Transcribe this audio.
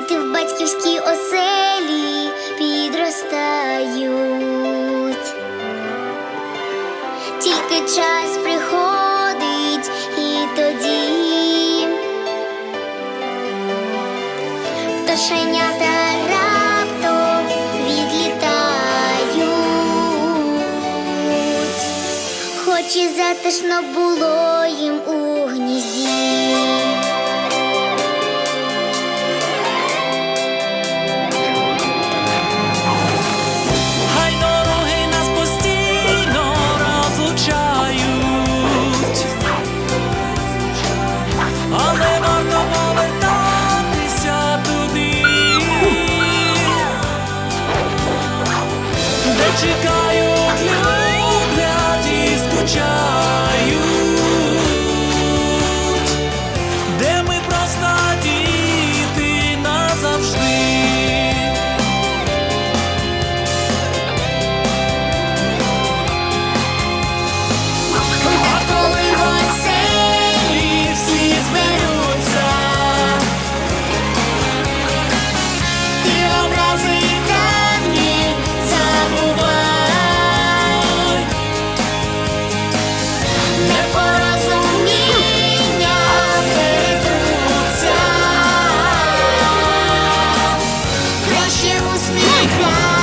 Діти в батьківській оселі підростають, тільки час приходить і тоді пташенята раптом відлітають, хоч і затишно було їм у гнізді. Choose me, God.